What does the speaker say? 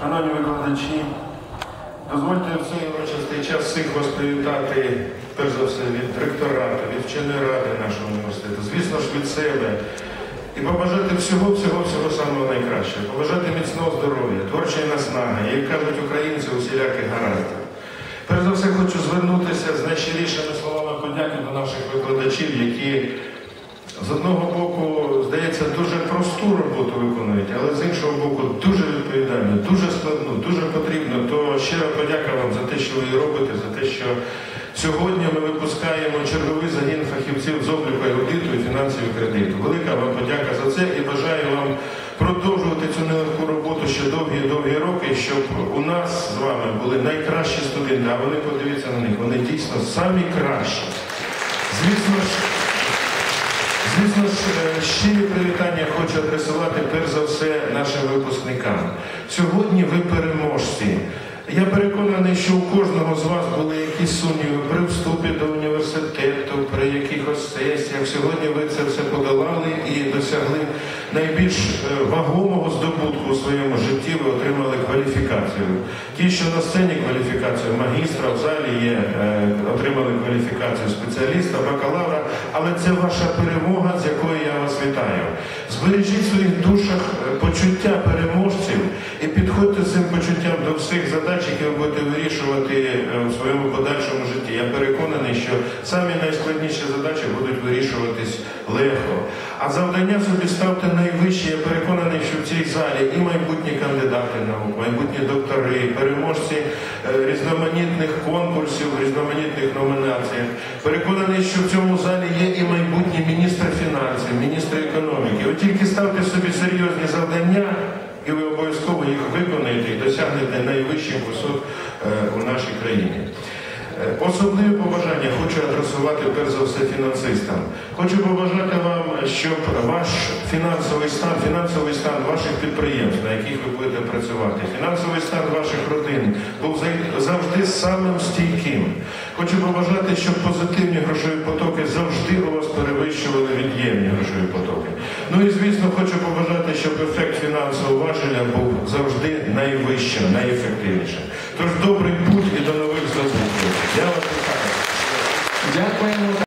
Шановні викладачі, дозвольте в цей урочистий час всіх вас привітати, перш за все, від ректорату, від вченої ради нашого університету, звісно ж, від себе. І побажати всього, всього, всього самого найкращого, побажати міцного здоров'я, творчої наснаги, як кажуть українці, усіляких гараздів. Перш за все, хочу звернутися з найщирішими словами подяки до наших викладачів, які з одного боку, здається, дуже просту роботу виконують, але з іншого боку, дуже відповідальну, дуже щира подяка вам за те, що ви робите, за те, що сьогодні ми випускаємо черговий загін фахівців з обліку аудиту і фінансового кредиту. Велика вам подяка за це і бажаю вам продовжувати цю нелегку роботу ще довгі-довгі роки, щоб у нас з вами були найкращі студенти, а вони подивіться на них, вони дійсно самі кращі. Звісно ж. Звісно ж, е, щирі привітання хочу адресувати перш за все нашим випускникам. Сьогодні ви переможці. Я переконаний, що у кожного з вас були якісь сумніви при вступі до університету, при якихось сесіях. Сьогодні ви це все подолали і досягли найбільш е, вагомого здобутку у своєму житті. Ви отримали кваліфікацію. Ті, що на сцені кваліфікацію магістра, в залі є, е, отримали кваліфікацію спеціаліста, бакалавра, але це ваша перемога, з якою я вас вітаю. Збережіть в своїх душах е, почуття з цим почуттям до всіх задач, які ви будете вирішувати е, у своєму подальшому житті. Я переконаний, що самі найскладніші задачі будуть вирішуватись легко. А завдання собі ставте найвище. Я переконаний, що в цій залі і майбутні кандидати наук, майбутні доктори, переможці е, різноманітних конкурсів, різноманітних номінацій. Переконаний, що в цьому залі є і майбутні міністри фінансів, міністри економіки. От тільки ставте собі серйозні завдання, і ви обов'язково виконаєте і досягнете найвищих висот е, у нашій країні. Е, Особливе побажання хочу адресувати перш за все фінансистам. Хочу побажати вам, щоб ваш фінансовий стан, фінансовий стан ваших підприємств, на яких ви будете працювати, фінансовий стан ваших родин був завжди самим стійким. Хочу побажати, щоб позитивні грошові потоки завжди у вас перевищували від'ємні грошові потоки. Ну і звісно, хочу побажати, фінансового був завжди найвищим, найефективнішим. Тож добрий путь і до нових здобутків. Я вас вітаю. Дякуємо.